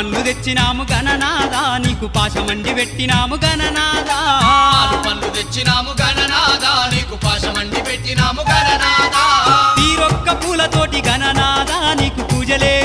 పన్ను తెచ్చినాము గణనాదా నీకు పాశమండి పెట్టినాము గణనాదా పన్ను తెచ్చినాము గణనాదా నీకు పాశమండి పెట్టినాము గణనాదా